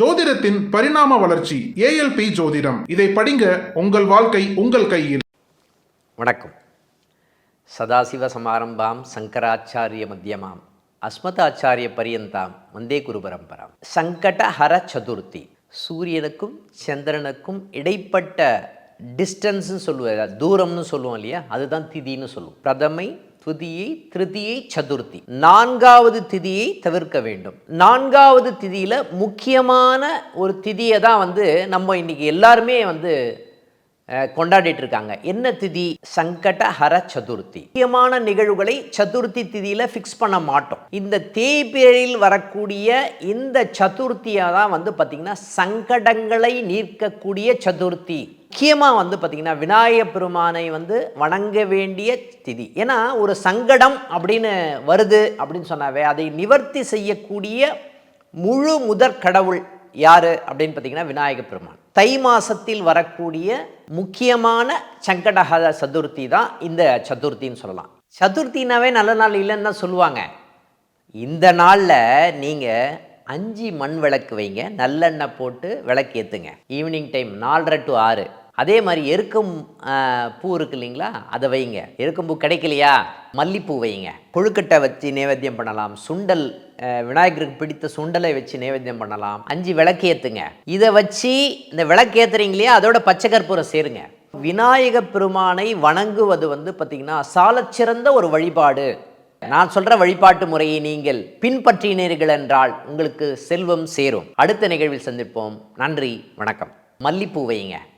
ஜோதிடத்தின் பரிணாம வளர்ச்சி ஏஎல்பி ஜோதிடம். இதை படிங்க உங்கள் வாழ்க்கை உங்கள் கையில். வணக்கம். சதாசிவ சமாரம்பாம் சங்கராச்சாரிய மத்தியமாம். அஸ்மதாச்சாரிய பரியந்தாம் வந்தே குரு பரம்பராம். சங்கட ஹர சதுர்த்தி. சூரியனுக்கும் சந்திரனுக்கும் இடைப்பட்ட டிஸ்டன்ஸ்னு சொல்லுவாங்க தூரம்னு சொல்லுவோம் இல்லையா? அதுதான் திதின்னு சொல்லுவோம். பிரதமை துதியை திருதியை சதுர்த்தி. நான்காவது திதியை தவிர்க்க வேண்டும். நான்காவது திதியில் முக்கியமான ஒரு திதியை தான் வந்து நம்ம இன்னைக்கு எல்லாருமே வந்து கொண்டாடிட்டு இருக்காங்க. என்ன திதி? சங்கட ஹர சதுர்த்தி. முக்கியமான நிகழ்வுகளை சதுர்த்தி திதியில் ஃபிக்ஸ் பண்ண மாட்டோம். இந்த தேய்பிரையில் வரக்கூடிய இந்த சதுர்த்தியை தான் வந்து பார்த்திங்கன்னா சங்கடங்களை நீர்க்கக்கூடிய சதுர்த்தி. முக்கியமாக வந்து பார்த்திங்கன்னா விநாயகப் பெருமானை வந்து வணங்க வேண்டிய திதி. ஏன்னா ஒரு சங்கடம் அப்படின்னு வருது அப்படின்னு சொன்னாவே அதை நிவர்த்தி செய்யக்கூடிய முழு முதற் கடவுள் யார் அப்படின்னு பார்த்தீங்கன்னா விநாயக பெருமான். தை மாசத்தில் வரக்கூடிய முக்கியமான சங்கடஹர சதுர்த்தி தான் இந்த சதுர்த்தின்னு சொல்லலாம். சதுர்த்தினாவே நல்ல நாள் இல்லைன்னு தான் சொல்லுவாங்க. இந்த நாளில் நீங்கள் அஞ்சு மண் விளக்கு வைங்க நல்லெண்ணெய் போட்டு விளக்கு ஏற்றுங்க ஈவினிங் டைம் நாலரை டு ஆறு. அதே மாதிரி எருக்கம் பூ இருக்கு இல்லைங்களா? அதை வைங்க. எருக்கம் பூ கிடைக்கலையா? மல்லிப்பூ வைங்க. கொழுக்கட்டை வச்சு நைவேத்தியம் பண்ணலாம். சுண்டல் விநாயகருக்கு பிடித்த சுண்டலை வச்சு நைவேத்தியம் பண்ணலாம். அஞ்சு விளக்கு ஏற்றுங்க இதை வச்சு இந்த விளக்கேற்றுறீங்க இல்லையா? அதோட பச்சை கற்பூரம் சேருங்க. விநாயக பெருமானை வணங்குவது வந்து பார்த்திங்கன்னா சாலச்சிறந்த ஒரு வழிபாடு. நான் சொல்கிற வழிபாட்டு முறையை நீங்கள் பின்பற்றினீர்கள் என்றால் உங்களுக்கு செல்வம் சேரும். அடுத்த நிகழ்வில் சந்திப்போம். நன்றி வணக்கம். மல்லிப்பூ வைங்க.